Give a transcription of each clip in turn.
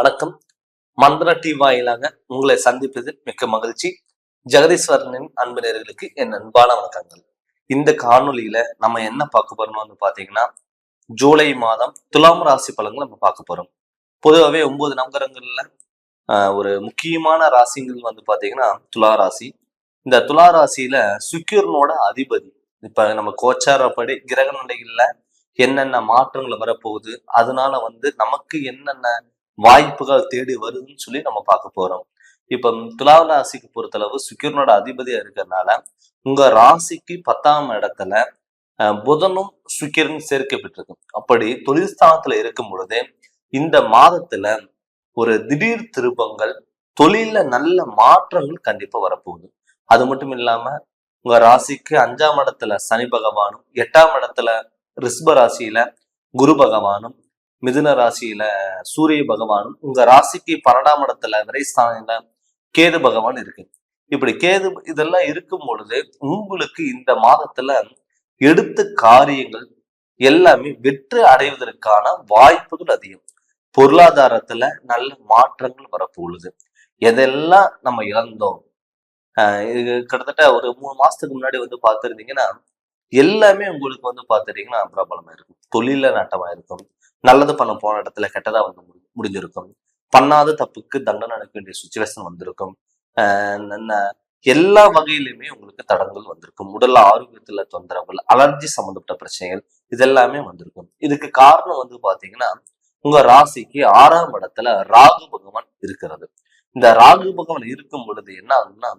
வணக்கம். மந்திர டி வாயிலாக உங்களை சந்திப்பதில் மிக்க மகிழ்ச்சி. ஜெகதீஸ்வரனின் அன்பு என் அன்பான வணக்கங்கள். இந்த காணொலியில நம்ம என்ன பார்க்க போறோம்னு வந்து பாத்தீங்கன்னா ஜூலை மாதம் துலாம் ராசி பலன்கள் நம்ம பார்க்க போறோம். பொதுவாகவே ஒன்பது நகரங்கள்ல ஆஹ், ஒரு முக்கியமான ராசிகள் வந்து பாத்தீங்கன்னா துலா ராசி. இந்த துலா ராசியில சுக்கிரனோட அதிபதி. இப்ப நம்ம கோச்சாரப்படி கிரக நிலைகள்ல என்னென்ன மாற்றங்கள் வரப்போகுது அதனால வந்து நமக்கு என்னென்ன வாய்ப்புகள் தேடி வருதுன்னு சொல்லி நம்ம பார்க்க போறோம். இப்ப துலாவ ராசிக்கு பொறுத்தளவு சுக்கிரனோட அதிபதியா இருக்கிறதுனால உங்க ராசிக்கு பத்தாம் இடத்துல புதனும் சுக்கிரனும் சேர்க்கப்பட்டிருக்கும் அப்படி தொழில் ஸ்தானத்துல இருக்கும் பொழுது இந்த மாதத்துல ஒரு திடீர் திருப்பங்கள் தொழில நல்ல மாற்றங்கள் கண்டிப்பா வரப்போகுது. அது மட்டும் இல்லாம உங்க ராசிக்கு அஞ்சாம் இடத்துல சனி பகவானும் எட்டாம் இடத்துல ரிஷ்ப ராசியில குரு பகவானும் மிதுன ராசியில சூரிய பகவானும் உங்க ராசிக்கு பன்னெண்டாம் இடத்துல விரைஸ்தானில கேது பகவான் இருக்கு. இப்படி கேது இதெல்லாம் இருக்கும் பொழுது உங்களுக்கு இந்த மாதத்துல எடுத்த காரியங்கள் எல்லாமே வெற்றி அடைவதற்கான வாய்ப்புகள் அதிகம். பொருளாதாரத்துல நல்ல மாற்றங்கள் வரப்போகுது. எதெல்லாம் நம்ம இழந்தோம்? ஆஹ் இது கிட்டத்தட்ட ஒரு மூணு மாசத்துக்கு முன்னாடி வந்து பார்த்துருந்தீங்கன்னா எல்லாமே உங்களுக்கு வந்து பார்த்துட்டீங்கன்னா பிரபலமா இருக்கும் தொழில நட்டமா இருக்கும் நல்லது பண்ண போன இடத்துல கெட்டதா வந்து முடிஞ்சிருக்கும். பண்ணாத தப்புக்கு தண்டனை அனுப்ப வேண்டிய சுச்சுவேஷன் வந்திருக்கும். ஆஹ் எல்லா வகையிலுமே உங்களுக்கு தடங்கள் வந்திருக்கும். உடல் ஆரோக்கியத்துல தொந்தரவுகள் அலர்ஜி சம்பந்தப்பட்ட பிரச்சனைகள் இதெல்லாமே வந்திருக்கும். இதுக்கு காரணம் வந்து பாத்தீங்கன்னா உங்க ராசிக்கு ஆறாம் இடத்துல ராகு பகவான் இருக்கிறது. இந்த ராகு பகவான் இருக்கும் பொழுது என்ன ஆகுதுன்னா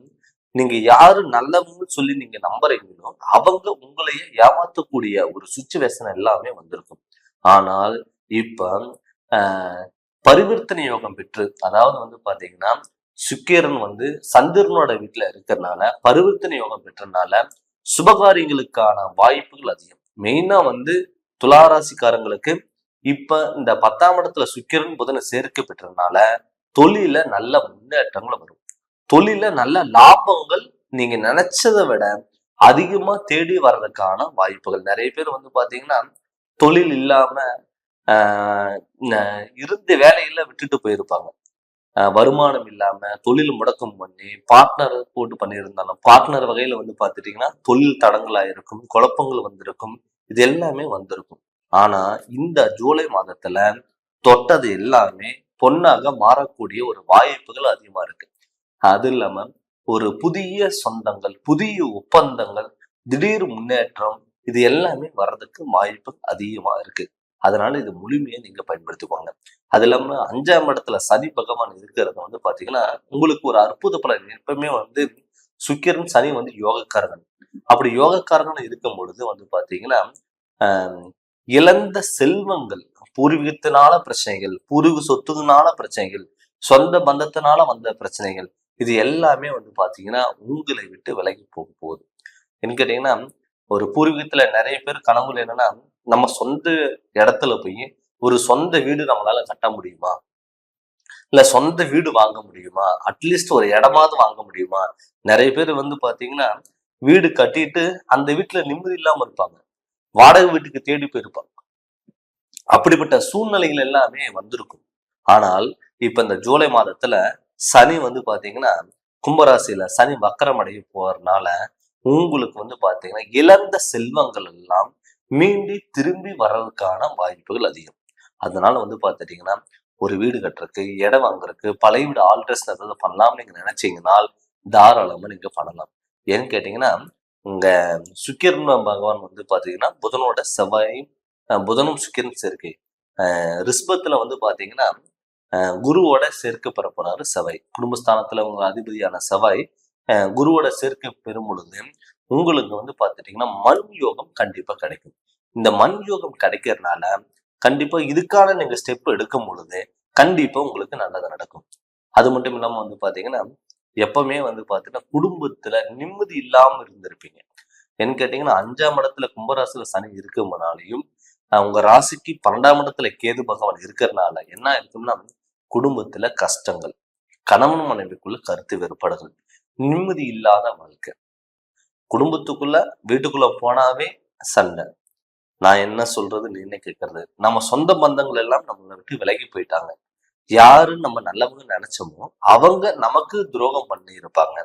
நீங்க யாரு நல்லவங்க சொல்லி நீங்க நம்புறீங்களோ அவங்க உங்களையே ஏமாத்தக்கூடிய ஒரு சுச்சுவேஷன் எல்லாமே வந்திருக்கும். ஆனால் இப்ப ஆஹ், பரிவர்த்தனை யோகம் பெற்று அதாவது வந்து பாத்தீங்கன்னா சுக்கேரன் வந்து சந்திரனோட வீட்டுல இருக்கிறதுனால பரிவர்த்தனை யோகம் பெற்றனால சுபகாரியங்களுக்கான வாய்ப்புகள் அதிகம். மெயினா வந்து துளாராசிக்காரங்களுக்கு இப்ப இந்த பத்தாம் இடத்துல சுக்கிரன் புதனை சேர்க்க பெற்றதுனால தொழில நல்ல முன்னேற்றங்கள் வரும். தொழில நல்ல லாபங்கள் நீங்க நினைச்சதை விட அதிகமா தேடி வர்றதுக்கான வாய்ப்புகள். நிறைய பேர் வந்து பாத்தீங்கன்னா தொழில் இல்லாம இருந்த வேலையில விட்டுட்டு போயிருப்பாங்க. வருமானம் இல்லாம தொழில் முடக்கம் பண்ணி பார்ட்னர் போட்டு பண்ணியிருந்தாலும் பார்ட்னர் வகையில வந்து பாத்துட்டீங்கன்னா தொழில் தடங்களா இருக்கும் குழப்பங்கள் வந்திருக்கும் இது எல்லாமே வந்திருக்கும். ஆனா இந்த ஜூலை மாதத்துல தொட்டது எல்லாமே பொன்னாக மாறக்கூடிய ஒரு வாய்ப்புகள் அதிகமா இருக்கு. அது இல்லாம ஒரு புதிய சொந்தங்கள் புதிய ஒப்பந்தங்கள் திடீர் முன்னேற்றம் இது எல்லாமே வர்றதுக்கு வாய்ப்பு அதிகமா இருக்கு. அதனால இது முழுமையை நீங்க பயன்படுத்திக்கோங்க. அது இல்லாம அஞ்சாம் இடத்துல சனி பகவான் இருக்கிறத வந்து பாத்தீங்கன்னா உங்களுக்கு ஒரு அற்புத பலன். எப்பவுமே வந்து சுக்கிரன் சனி வந்து யோகக்காரகன். அப்படி யோகக்காரகன் இருக்கும் பொழுது வந்து பாத்தீங்கன்னா ஆஹ் இழந்த செல்வங்கள் பூர்வீகத்தினால பிரச்சனைகள் பூர்வீக சொத்துனால பிரச்சனைகள் சொந்த பந்தத்தினால வந்த பிரச்சனைகள் இது எல்லாமே வந்து பாத்தீங்கன்னா உங்களை விட்டு விலகி போக போகுது. என்ன கேட்டீங்கன்னா ஒரு பூர்வீகத்துல நிறைய பேர் கனவுல என்னன்னா நம்ம சொந்த இடத்துல போய் ஒரு சொந்த வீடு நம்மளால கட்ட முடியுமா? இல்ல சொந்த வீடு வாங்க முடியுமா? அட்லீஸ்ட் ஒரு இடமாவது வாங்க முடியுமா? நிறைய பேர் வந்து பாத்தீங்கன்னா வீடு கட்டிட்டு அந்த வீட்டுல நிம்மதி இல்லாம இருப்பாங்க. வாடகை வீட்டுக்கு தேடி போயிருப்பாங்க. அப்படிப்பட்ட சூழ்நிலைகள் எல்லாமே வந்திருக்கும். ஆனால் இப்ப இந்த ஜூலை மாதத்துல சனி வந்து பாத்தீங்கன்னா கும்பராசியில சனி வக்கரம் அடைய போறதுனால உங்களுக்கு வந்து பாத்தீங்கன்னா இழந்த செல்வங்கள் எல்லாம் மீண்டி திரும்பி வர்றதுக்கான வாய்ப்புகள் அதிகம். அதனால வந்து பாத்துட்டீங்கன்னா ஒரு வீடு கட்டுறதுக்கு இடம் வாங்குறதுக்கு பழைய வீடு ஆல்ட்ரஸ் ஏதாவது பண்ணலாம்னு நீங்க நினைச்சீங்கன்னா தாராளமா நீங்க பண்ணலாம். ஏன்னு கேட்டீங்கன்னா உங்க சுக்கிரன் பகவான் வந்து பாத்தீங்கன்னா புதனோட செவ்வாயும் புதனும் சுக்கிரன் சேர்க்கை. அஹ் வந்து பாத்தீங்கன்னா அஹ் குருவோட சேர்க்கப்பட போறாரு செவ்வாய். குடும்பஸ்தானத்துல உங்க அதிபதியான செவ்வாய் குருவோட சேர்க்கை பெறும் பொழுது உங்களுக்கு வந்து பாத்துட்டீங்கன்னா மண் யோகம் கண்டிப்பா கிடைக்கும். இந்த மண் யோகம் கிடைக்கிறதுனால கண்டிப்பா இதுக்கான நீங்க ஸ்டெப் எடுக்கும் பொழுது கண்டிப்பா உங்களுக்கு நல்லது நடக்கும். அது மட்டும் இல்லாம வந்து பாத்தீங்கன்னா எப்பவுமே வந்து பாத்தீங்கன்னா குடும்பத்துல நிம்மதி இல்லாம இருந்திருப்பீங்க. என்ன கேட்டிங்கன்னா அஞ்சாம் இடத்துல கும்பராசுல சனி இருக்கும்னாலையும் உங்க ராசிக்கு பன்னெண்டாம் இடத்துல கேது பகவான் இருக்கிறனால என்ன இருக்கும்னா குடும்பத்துல கஷ்டங்கள் கணவன் மனைவிக்குள்ள கருத்து வேறுபாடுகள். நிம்மதி இல்லாத வாழ்க்கை. குடும்பத்துக்குள்ள வீட்டுக்குள்ள போனாவே சண்டை. நான் என்ன சொல்றது நீ என்ன கேட்கறது. நம்ம சொந்த பந்தங்கள் எல்லாம் நம்மளை விட்டு விலகி போயிட்டாங்க. யாரு நம்ம நல்லவங்க நினைச்சோமோ அவங்க நமக்கு துரோகம் பண்ணி இருப்பாங்க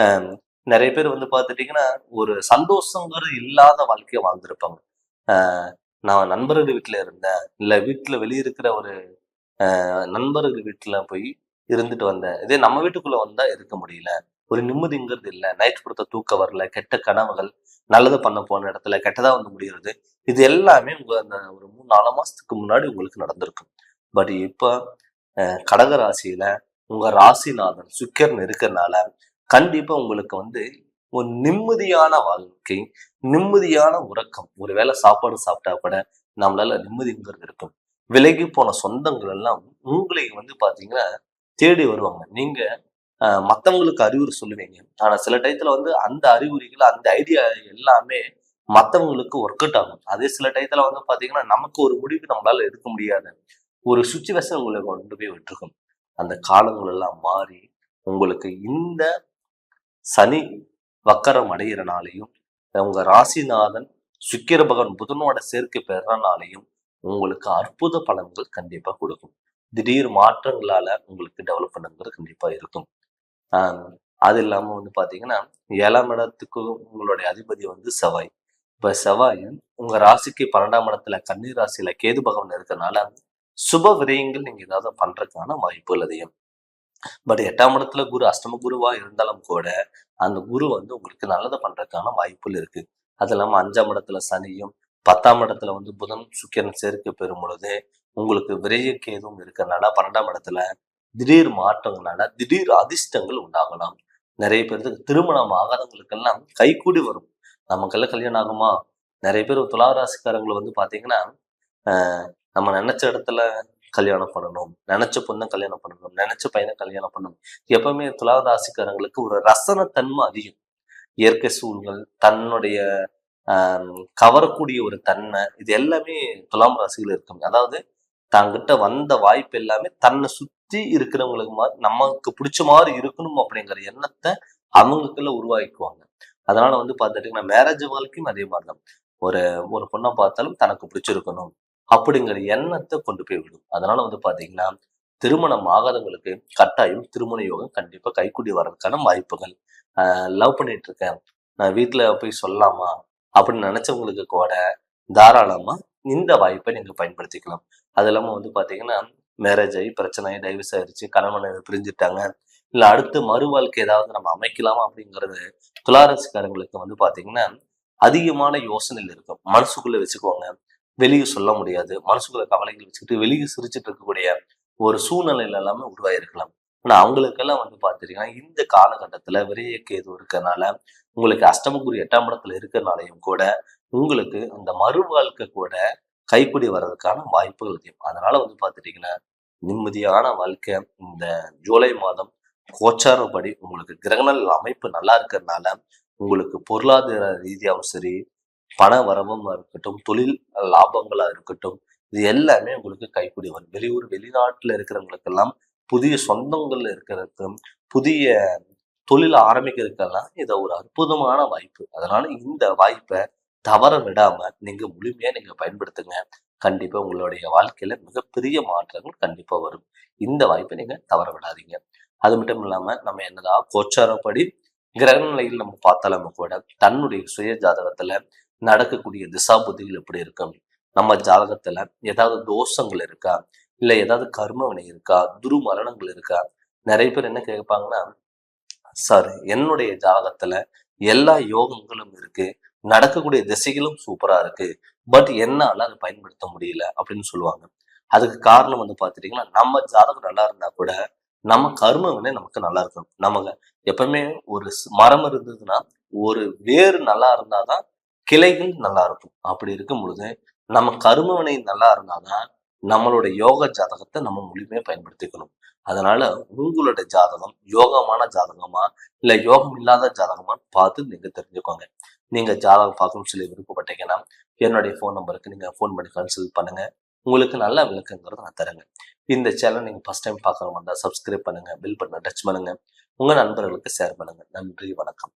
ஆஹ் நிறைய பேர் வந்து பார்த்துட்டீங்கன்னா ஒரு சந்தோஷங்கிறது இல்லாத வாழ்க்கையை வாழ்ந்திருப்பாங்க. ஆஹ் நான் நண்பர்கள் வீட்டில் இருந்தேன். இல்லை வீட்டுல வெளியிருக்கிற ஒரு நண்பர்கள் வீட்டுல போய் இருந்துட்டு வந்தேன். இதே நம்ம வீட்டுக்குள்ள வந்தால் இருக்க முடியல. ஒரு நிம்மதிங்கிறது இல்லை. நைட் கொடுத்த தூக்கம் வரல கெட்ட கனவுகள் நல்லது பண்ண போன இடத்துல கெட்டதா வந்து முடிகிறது. இது எல்லாமே உங்க அந்த ஒரு மூணு நாலு மாசத்துக்கு முன்னாடி உங்களுக்கு நடந்திருக்கும் பட் இப்போ கடக ராசியில உங்க ராசிநாதன் சுக்கரன் இருக்கிறனால கண்டிப்பா உங்களுக்கு வந்து ஒரு நிம்மதியான வாழ்க்கை நிம்மதியான உறக்கம். ஒருவேளை சாப்பாடு சாப்பிட்டா கூட நம்மளால நிம்மதிங்கிறது இருக்கும். விலகி போன சொந்தங்கள் எல்லாம் உங்களை வந்து பாத்தீங்கன்னா தேடி வருவாங்க. நீங்க மற்றவங்களுக்கு மத்தவங்களுக்கு அறிவுரை சொல்லுவீங்க. ஆனால் சில டயத்துல வந்து அந்த அறிகுறிகள் அந்த ஐடியா எல்லாமே மற்றவங்களுக்கு ஒர்க் அவுட் ஆகும். அதே சில டயத்துல வந்து பார்த்தீங்கன்னா நமக்கு ஒரு முடிவு நம்மளால எடுக்க முடியாது. ஒரு சுச்சுவேஷன் உங்களை கொண்டு போய் விட்டுருக்கும். அந்த காலங்கள் எல்லாம் மாறி உங்களுக்கு இந்த சனி வக்கரம் அடைகிறனாலையும் உங்க ராசிநாதன் சுக்கிர பகவான் புதனோட சேர்க்கை பெறனாலையும் உங்களுக்கு அற்புத பலன்கள் கண்டிப்பா கொடுக்கும். திடீர் மாற்றங்களால உங்களுக்கு டெவலப்மெண்ட்ங்கிறது கண்டிப்பா இருக்கும். அது இல்லாம வந்து பாத்தீங்கன்னா ஏழாம் இடத்துக்கு உங்களுடைய அதிபதி வந்து செவ்வாய். இப்ப செவ்வாய் உங்க ராசிக்கு பன்னெண்டாம் இடத்துல கன்னி ராசியில கேது பகவான் இருக்கறனால சுப விரயங்கள் நீங்க ஏதாவது பண்றதுக்கான வாய்ப்புகள் அதிகம் பட் எட்டாம் இடத்துல குரு அஷ்டம குருவா இருந்தாலும் கூட அந்த குரு வந்து உங்களுக்கு நல்லதை பண்றதுக்கான வாய்ப்புகள் இருக்கு. அது இல்லாம அஞ்சாம் இடத்துல சனியும் பத்தாம் இடத்துல வந்து புதன் சுக்கிரன் சேர்க்கை பெறும் பொழுது உங்களுக்கு விரைய கேதும் பன்னெண்டாம் இடத்துல திடீர் மாற்றங்களால திடீர் அதிர்ஷ்டங்கள் உண்டாகலாம். நிறைய பேருக்கு திருமணம் ஆகாதவங்களுக்கெல்லாம் கைகூடி வரும். நமக்கெல்லாம் கல்யாணம் ஆகுமா? நிறைய பேர் துளாராசிக்காரங்களை வந்து பார்த்தீங்கன்னா ஆஹ் நம்ம நினைச்ச இடத்துல கல்யாணம் பண்ணணும். நினைச்ச பொண்ணை கல்யாணம் பண்ணணும். நினைச்ச பையனை கல்யாணம் பண்ணணும். எப்பவுமே துளாராசிக்காரங்களுக்கு ஒரு ரசனத்தன்மை அதிகம். இயற்கை சூழ்கள் தன்னுடைய ஆஹ் கவரக்கூடிய ஒரு தன்மை இது எல்லாமே துலாம் ராசிகள் இருக்கும் அதாவது தங்கிட்ட வந்த வாய்ப்பு எல்லாமே தன்னை சுத்தி இருக்கிறவங்களுக்கு மாதிரி நமக்கு பிடிச்ச மாதிரி இருக்கணும் அப்படிங்கிற எண்ணத்தை அவங்களுக்குள்ள உருவாக்கிக்குவாங்க. அதனால வந்து பார்த்துட்டீங்கன்னா மேரேஜ் வாழ்க்கையும் அதே மாதிரிதான். ஒரு ஒரு பொண்ணை பார்த்தாலும் தனக்கு பிடிச்சிருக்கணும் அப்படிங்கிற எண்ணத்தை கொண்டு போய் விடும். அதனால வந்து பாத்தீங்கன்னா திருமணம் ஆகாதவங்களுக்கு கட்டாயம் திருமண யோகம் கண்டிப்பா கைக்கூடி வர்றதுக்கான வாய்ப்புகள். லவ் பண்ணிட்டு இருக்கேன். நான் வீட்டுல போய் சொல்லலாமா அப்படின்னு நினைச்சவங்களுக்கு கூட தாராளமா இந்த வாய்ப்பை நீங்க பயன்படுத்திக்கலாம். அது இல்லாம வந்து பாத்தீங்கன்னா மேரேஜ் ஆகி பிரச்சனை டைவர்ஸ் ஆயிடுச்சு கணவனை பிரிஞ்சுட்டாங்க இல்ல அடுத்து மறு வாழ்க்கை ஏதாவது நம்ம அமைக்கலாமா அப்படிங்கிறது துளாரசிக்காரங்களுக்கு வந்து பாத்தீங்கன்னா அதிகமான யோசனைகள் இருக்கும். மனசுக்குள்ள வச்சுக்கோங்க. வெளியே சொல்ல முடியாது. மனசுக்குள்ள கவலைகள் வச்சுக்கிட்டு வெளியே சிரிச்சிட்டு இருக்கக்கூடிய ஒரு சூழ்நிலையில எல்லாமே உருவாயிருக்கலாம். ஆனா அவங்களுக்கெல்லாம் வந்து பாத்தீங்கன்னா இந்த காலகட்டத்துல விரைய கேது இருக்கறனால உங்களுக்கு அஷ்டமகுரு எட்டாம் இடத்துல இருக்கிறனாலையும் கூட உங்களுக்கு அந்த மறு வாழ்க்கை கூட கைப்பிடி வர்றதுக்கான வாய்ப்புகள் அதிகம். அதனால வந்து பார்த்துட்டீங்கன்னா நிம்மதியான வாழ்க்கை இந்த ஜூலை மாதம் கோச்சாரப்படி உங்களுக்கு கிரகணல் அமைப்பு நல்லா இருக்கிறதுனால உங்களுக்கு பொருளாதார ரீதியாகவும் சரி பண வரவும் இருக்கட்டும் தொழில் லாபங்களா இருக்கட்டும் இது எல்லாமே உங்களுக்கு கைப்பிடி வரும். வெளியூர் வெளிநாட்டுல இருக்கிறவங்களுக்கெல்லாம் புதிய சொந்தங்கள்ல இருக்கிறதுக்கும் புதிய தொழில் ஆரம்பிக்கிறதுக்கெல்லாம் இது ஒரு அற்புதமான வாய்ப்பு. அதனால இந்த வாய்ப்பை தவற விடாம நீங்க முழுமையா நீங்க பயன்படுத்துங்க. கண்டிப்பா உங்களுடைய வாழ்க்கையில மிகப்பெரிய மாற்றங்கள் கண்டிப்பா வரும். இந்த வாய்ப்பை நீங்க தவற விடாதீங்க. அது மட்டும் இல்லாம நம்ம என்னதான் கோச்சாரப்படி கிரக நிலையில் நம்ம பார்த்தாலும் கூட தன்னுடைய சுய ஜாதகத்துல நடக்கக்கூடிய திசா புத்திகள் எப்படி இருக்கும் நம்ம ஜாதகத்துல ஏதாவது தோஷங்கள் இருக்கா? இல்ல ஏதாவது கர்ம வினை இருக்கா? துருமரணங்கள் இருக்கா? நிறைய பேர் என்ன கேட்பாங்கன்னா சார் என்னுடைய ஜாதகத்துல எல்லா யோகங்களும் இருக்கு. நடக்கக்கூடிய திசைகளும் சூப்பரா இருக்கு. பட் என்னால அதை பயன்படுத்த முடியல அப்படின்னு சொல்லுவாங்க. அதுக்கு காரணம் வந்து பாத்துட்டீங்கன்னா நம்ம ஜாதகம் நல்லா இருந்தா கூட நம்ம கர்ம வினை நமக்கு நல்லா இருக்கும். நமக்கு எப்பவுமே ஒரு மரம் இருந்ததுன்னா ஒரு வேர் நல்லா இருந்தாதான் கிளைகள் நல்லா இருக்கும். அப்படி இருக்கும் பொழுது நம்ம கர்ம வினை நல்லா இருந்தாதான் நம்மளோட யோக ஜாதகத்தை நம்ம முழுமையா பயன்படுத்திக்கணும். அதனால உங்களோட ஜாதகம் யோகமான ஜாதகமா இல்ல யோகம் இல்லாத ஜாதகமான்னு பார்த்து நீங்க தெரிஞ்சுக்கோங்க. நீங்க ஜாதகம் பார்க்கணும்னு சொல்லி விருப்பப்பட்டீங்கன்னா என்னுடைய ஃபோன் நம்பருக்கு நீங்க ஃபோன் பண்ணி கன்சல்ட் பண்ணுங்க. உங்களுக்கு நல்ல விளக்கங்கிறத நான் தரேங்க. இந்த சேனல் நீங்க ஃபர்ஸ்ட் டைம் பார்க்குறவங்க இருந்தால் சப்ஸ்கிரைப் பண்ணுங்க பில் பண்ண டச் பண்ணுங்க. உங்க நண்பர்களுக்கு ஷேர் பண்ணுங்க. நன்றி வணக்கம்.